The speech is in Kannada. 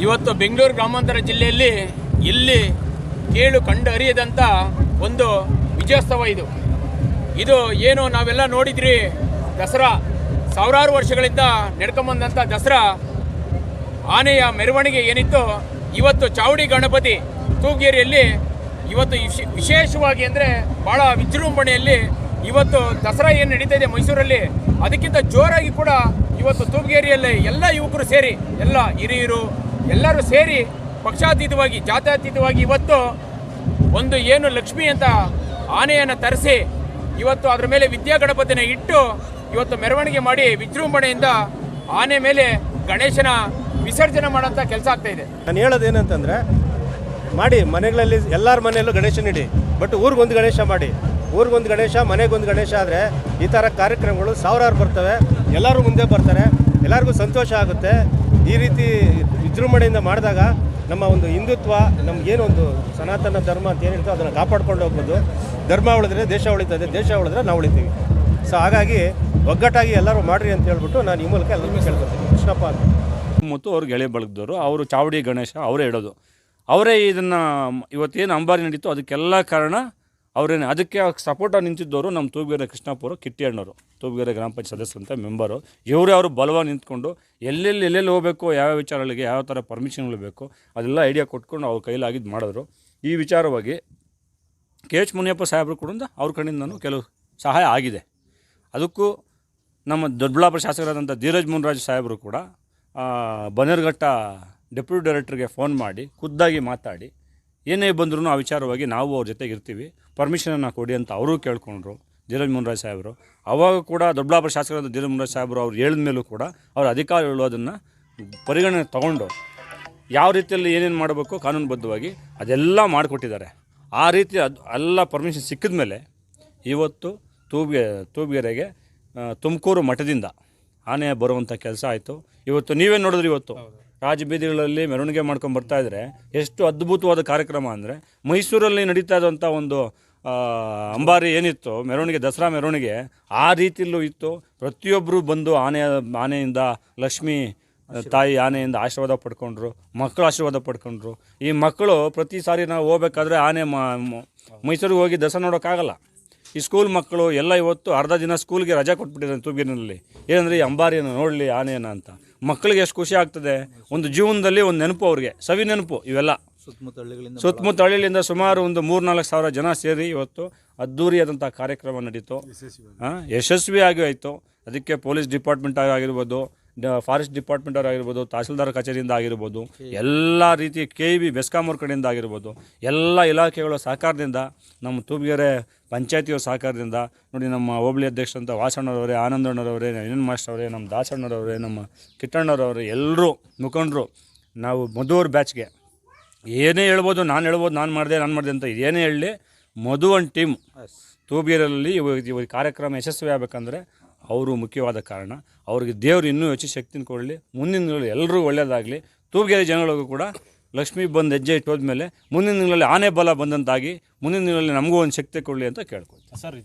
ಇವತ್ತು ಬೆಂಗಳೂರು ಗ್ರಾಮಾಂತರ ಜಿಲ್ಲೆಯಲ್ಲಿ ಇಲ್ಲಿ ಕೇಳು ಕಂಡು ಅರಿಯದಂಥ ಒಂದು ವಿಜಯೋತ್ಸವ ಇದು. ಇದು ಏನು ನಾವೆಲ್ಲ ನೋಡಿದ್ರಿ? ದಸರಾ. ಸಾವಿರಾರು ವರ್ಷಗಳಿಂದ ನಡ್ಕೊಂಬಂದಂಥ ದಸರಾ. ಆನೆಯ ಮೆರವಣಿಗೆ ಏನಿತ್ತು? ಇವತ್ತು ಚಾವಡಿ ಗಣಪತಿ ತೂಗೇರಿಯಲ್ಲಿ ಇವತ್ತು ವಿಶ್- ವಿಶೇಷವಾಗಿ ಅಂದರೆ ಭಾಳ ವಿಜೃಂಭಣೆಯಲ್ಲಿ ಇವತ್ತು ದಸರಾ ಏನು ನಡೀತಾ ಇದೆ ಮೈಸೂರಲ್ಲಿ? ಅದಕ್ಕಿಂತ ಜೋರಾಗಿ ಕೂಡ ಇವತ್ತು ತೂಗೇರಿಯಲ್ಲಿ ಎಲ್ಲ ಯುವಕರು ಸೇರಿ, ಎಲ್ಲ ಹಿರಿಯರು ಎಲ್ಲರೂ ಸೇರಿ ಪಕ್ಷಾತೀತವಾಗಿ, ಜಾತ್ಯಾತೀತವಾಗಿ ಇವತ್ತು ಒಂದು ಏನು ಲಕ್ಷ್ಮಿ ಅಂತ ಆನೆಯನ್ನು ತರಿಸಿ ಇವತ್ತು ಅದರ ಮೇಲೆ ವಿದ್ಯಾ ಗಣಪತಿನ ಇಟ್ಟು ಇವತ್ತು ಮೆರವಣಿಗೆ ಮಾಡಿ ವಿಜೃಂಭಣೆಯಿಂದ ಆನೆ ಮೇಲೆ ಗಣೇಶನ ವಿಸರ್ಜನೆ ಮಾಡೋಂಥ ಕೆಲಸ ಆಗ್ತಾ ಇದೆ. ನಾನು ಹೇಳೋದು ಏನಂತಂದರೆ ಮಾಡಿ, ಮನೆಗಳಲ್ಲಿ ಎಲ್ಲರ ಮನೆಯಲ್ಲೂ ಗಣೇಶನ ಇಡಿ, ಬಟ್ ಊರಿಗೊಂದು ಗಣೇಶ ಮಾಡಿ. ಊರಿಗೊಂದು ಗಣೇಶ ಮನೆಗೊಂದು ಗಣೇಶ ಆದರೆ ಈ ಥರ ಕಾರ್ಯಕ್ರಮಗಳು ಸಾವಿರಾರು ಬರ್ತವೆ, ಎಲ್ಲರೂ ಮುಂದೆ ಬರ್ತಾರೆ, ಎಲ್ಲರಿಗೂ ಸಂತೋಷ ಆಗುತ್ತೆ. ಈ ರೀತಿ ವಿಜೃಂಭಣೆಯಿಂದ ಮಾಡಿದಾಗ ನಮ್ಮ ಒಂದು ಹಿಂದುತ್ವ ನಮಗೇನು ಒಂದು ಸನಾತನ ಧರ್ಮ ಅಂತ ಏನಿರ್ತೋ ಅದನ್ನು ಕಾಪಾಡ್ಕೊಂಡು ಹೋಗ್ಬೋದು. ಧರ್ಮ ಉಳಿದ್ರೆ ದೇಶ ಉಳಿತದೆ, ದೇಶ ಉಳಿದ್ರೆ ನಾವು ಉಳಿತೀವಿ. ಸೊ ಹಾಗಾಗಿ ಒಗ್ಗಟ್ಟಾಗಿ ಎಲ್ಲರೂ ಮಾಡಿರಿ ಅಂತ ಹೇಳ್ಬಿಟ್ಟು ನಾನು ಈ ಮೂಲಕ ಎಲ್ಲರಿಗೂ ಕೇಳ್ಕೊತೀನಿ ಕೃಷ್ಣಪ್ಪ ಅಂತ. ಮತ್ತು ಅವ್ರು ಗೆಳೆ ಬಳಗದವರು, ಅವರು ಚಾವಡಿ ಗಣೇಶ, ಅವರೇ ಇಡೋದು. ಅವರೇ ಇದನ್ನು, ಇವತ್ತೇನು ಅಂಬಾರಿ ನಡೀತು ಅದಕ್ಕೆಲ್ಲ ಕಾರಣ ಅವರೇನೆ ಅದಕ್ಕೆ ಸಪೋರ್ಟಾಗಿ ನಿಂತಿದ್ದವರು ನಮ್ಮ ತೂಬಿಗೆರೆ ಕಿಟ್ಟಿ ಅಣ್ಣವರು ತೂಬಿಗೆರೆ ಗ್ರಾಮ ಪಂಚಾಯತ್ ಸದಸ್ಯರಂತ ಮೆಂಬರು ಇವರೇ ಅವರು ಬಲವಾಗಿ ನಿಂತ್ಕೊಂಡು ಎಲ್ಲೆಲ್ಲಿ ಎಲ್ಲೆಲ್ಲಿ ಹೋಗಬೇಕು ಯಾವ ವಿಚಾರಗಳಿಗೆ ಯಾವ ಥರ ಪರ್ಮಿಷನ್ಗಳು ಬೇಕು ಅದೆಲ್ಲ ಐಡಿಯಾ ಕೊಟ್ಕೊಂಡು ಅವ್ರ ಕೈಲಾಗಿದ್ದು ಮಾಡಿದ್ರು. ಈ ವಿಚಾರವಾಗಿ ಕೆ ಎಚ್ ಮುನಿಯಪ್ಪ ಸಾಹೇಬರು ಕೂಡ ಅವ್ರ ಕಡೆಯಿಂದ ನಾನು ಕೆಲವು ಸಹಾಯ ಆಗಿದೆ. ಅದಕ್ಕೂ ನಮ್ಮ ದೊಡ್ಡಬಳ್ಳಾಪುರ ಶಾಸಕರಾದಂಥ ಧೀರಜ್ ಮುನ್ರಾಜ್ ಸಾಹೇಬರು ಕೂಡ ಆ, ಬನ್ನೇರುಘಟ್ಟ ಡೆಪ್ಯೂಟಿ ಡೈರೆಕ್ಟರ್ಗೆ ಫೋನ್ ಮಾಡಿ ಖುದ್ದಾಗಿ ಮಾತಾಡಿ ಏನೇ ಬಂದರೂ ಆ ವಿಚಾರವಾಗಿ ನಾವು ಅವ್ರ ಜೊತೆಗೆ ಇರ್ತೀವಿ. ಪರ್ಮಿಷನನ್ನು ಕೊಡಿ ಅಂತ ಅವರು ಕೇಳ್ಕೊಂಡ್ರು ಧೀರಜ್ ಮುನ್ರಾಜ್ ಸಾಹೇಬರು. ಅವಾಗ ಕೂಡ ದೊಡ್ಡಬಳ್ಳಾಪುರ ಶಾಸಕರಾದ ಧೀರಜ್ ಮುನ್ರಾಜ್ ಸಾಹೇಬರು ಅವ್ರು ಹೇಳಿದ ಮೇಲೂ ಕೂಡ ಅವ್ರ ಅಧಿಕಾರಿಗಳು ಅದನ್ನು ಪರಿಗಣನೆ ತಗೊಂಡು ಯಾವ ರೀತಿಯಲ್ಲಿ ಏನೇನು ಮಾಡಬೇಕು ಕಾನೂನುಬದ್ಧವಾಗಿ ಅದೆಲ್ಲ ಮಾಡಿಕೊಟ್ಟಿದ್ದಾರೆ. ಆ ರೀತಿ ಅದು ಎಲ್ಲ ಪರ್ಮಿಷನ್ ಸಿಕ್ಕಿದ ಮೇಲೆ ಇವತ್ತು ತೂಬಿಗೆ, ತೂಬಿಗೆರೆಗೆ ತುಮಕೂರು ಮಠದಿಂದ ಆನೆ ಬರುವಂಥ ಕೆಲಸ ಆಯಿತು. ಇವತ್ತು ನೀವೇ ನೋಡಿದ್ರಿ ಇವತ್ತು? ರಾಜಬೀದಿಗಳಲ್ಲಿ ಮೆರವಣಿಗೆ ಮಾಡ್ಕೊಂಡು ಬರ್ತಾ ಇದ್ರೆ ಎಷ್ಟು ಅದ್ಭುತವಾದ ಕಾರ್ಯಕ್ರಮ ಅಂದರೆ ಮೈಸೂರಲ್ಲಿ ನಡೀತಾ ಇದ್ದಂಥ ಒಂದು ಅಂಬಾರಿ ಏನಿತ್ತು, ಮೆರವಣಿಗೆ, ದಸರಾ ಮೆರವಣಿಗೆ ಆ ರೀತಿಯಲ್ಲೂ ಇತ್ತು. ಪ್ರತಿಯೊಬ್ಬರು ಬಂದು ಆನೆ ಆನೆಯಿಂದ, ಲಕ್ಷ್ಮಿ ತಾಯಿ ಆನೆಯಿಂದ ಆಶೀರ್ವಾದ ಪಡ್ಕೊಂಡ್ರು, ಮಕ್ಕಳು ಆಶೀರ್ವಾದ ಪಡ್ಕೊಂಡ್ರು. ಈ ಮಕ್ಕಳು ಪ್ರತಿ ಸಾರಿ ನಾವು ಹೋಗ್ಬೇಕಾದ್ರೆ ಆನೆ ಮೈಸೂರಿಗೆ ಹೋಗಿ ದಸರಾ ನೋಡೋಕ್ಕಾಗಲ್ಲ. ಈ ಸ್ಕೂಲ್ ಮಕ್ಕಳು ಎಲ್ಲ ಇವತ್ತು ಅರ್ಧ ದಿನ ಸ್ಕೂಲ್ಗೆ ರಜೆ ಕೊಟ್ಬಿಟ್ಟಿದ್ದಾರೆ ತೂಗಿನಲ್ಲಿ ಏನಂದರೆ ಈ ಅಂಬಾರಿಯನ್ನು ನೋಡಲಿ ಆನೆಯನ್ನು ಅಂತ. ಮಕ್ಕಳಿಗೆ ಎಷ್ಟು ಖುಷಿ ಆಗ್ತದೆ? ಒಂದು ಜೀವನದಲ್ಲಿ ಒಂದು ನೆನಪು ಅವ್ರಿಗೆ ಸವಿ ನೆನಪು ಇವೆಲ್ಲ. ಸುತ್ತಮುತ್ತ ಹಳ್ಳಿಗಳಿಂದ ಸುತ್ತಮುತ್ತ ಸುಮಾರು ಒಂದು ಮೂರ್ನಾಲ್ಕು ಸಾವಿರ ಜನ ಸೇರಿ ಇವತ್ತು ಅದ್ಧೂರಿಯಾದಂಥ ಕಾರ್ಯಕ್ರಮ ನಡೀತು. ಯಶಸ್ವಿ ಯಶಸ್ವಿಯಾಗಿ ಆಯಿತು ಅದಕ್ಕೆ ಪೊಲೀಸ್ ಡಿಪಾರ್ಟ್ಮೆಂಟ್ ಆಗಿರ್ಬೋದು ಫಾರೆಸ್ಟ್ ಡಿಪಾರ್ಟ್ಮೆಂಟ್ ಅವ್ರು ಆಗಿರ್ಬೋದು ತಹಸೀಲ್ದಾರ್ ಕಚೇರಿಯಿಂದ ಆಗಿರ್ಬೋದು ಎಲ್ಲ ರೀತಿ ಕೆ ಬಿ ಬೆಸ್ಕಾಮೂರ್ ಕಡೆಯಿಂದ ಆಗಿರ್ಬೋದು ಎಲ್ಲ ಇಲಾಖೆಗಳ ಸಹಕಾರದಿಂದ ನಮ್ಮ ತೂಬಿಗೆರೆ ಪಂಚಾಯತಿಯ ಸಹಕಾರದಿಂದ ನೋಡಿ ನಮ್ಮ ಹೋಬಳಿ ಅಧ್ಯಕ್ಷರಂತ ವಾಸಣ್ಣರವರೇ ಆನಂದಣ್ಣರವರೇ ಎನ್ ಮಾಸ್ಟರ್ ಅವರೇ ನಮ್ಮ ದಾಸಣ್ಣರವರೇ ನಮ್ಮ ಕಿಟ್ಟಣ್ಣರವರೇ ಎಲ್ಲರೂ ಮುಖಂಡರು ನಾವು ಮಧುವರ್ ಬ್ಯಾಚ್ಗೆ ಏನೇ ಹೇಳ್ಬೋದು ನಾನು ಹೇಳ್ಬೋದು ನಾನು ಮಾಡಿದೆ ನಾನು ಮಾಡಿದೆ ಅಂತ ಏನೇ ಹೇಳಲಿ ಮಧು ಒಂದು ಟೀಮ್ ತೂಬಿಯರಲ್ಲಿ ಇವಾಗ ಇವ ಕಾರ್ಯಕ್ರಮ ಯಶಸ್ವಿ ಆಗಬೇಕಂದ್ರೆ ಅವರು ಮುಖ್ಯವಾದ ಕಾರಣ. ಅವ್ರಿಗೆ ದೇವರು ಇನ್ನೂ ಹೆಚ್ಚು ಶಕ್ತಿನ ಕೊಡಲಿ. ಮುಂದಿನ ದಿನಗಳಲ್ಲಿ ಎಲ್ಲರೂ ಒಳ್ಳೆಯದಾಗಲಿ ತೂಗೇರಿ ಜನಗಳಿಗೂ ಕೂಡ ಲಕ್ಷ್ಮಿ ಬಂದು ಹೆಜ್ಜೆ ಇಟ್ಟು ಹೋದ್ಮೇಲೆ ಮುಂದಿನ ದಿನಗಳಲ್ಲಿ ಆನೆ ಬಲ ಬಂದಂತಾಗಿ ಮುಂದಿನ ದಿನಗಳಲ್ಲಿ ನಮಗೂ ಒಂದು ಶಕ್ತಿ ಕೊಡಲಿ ಅಂತ ಕೇಳ್ಕೊಳ್ತೀನಿ. ಸರ್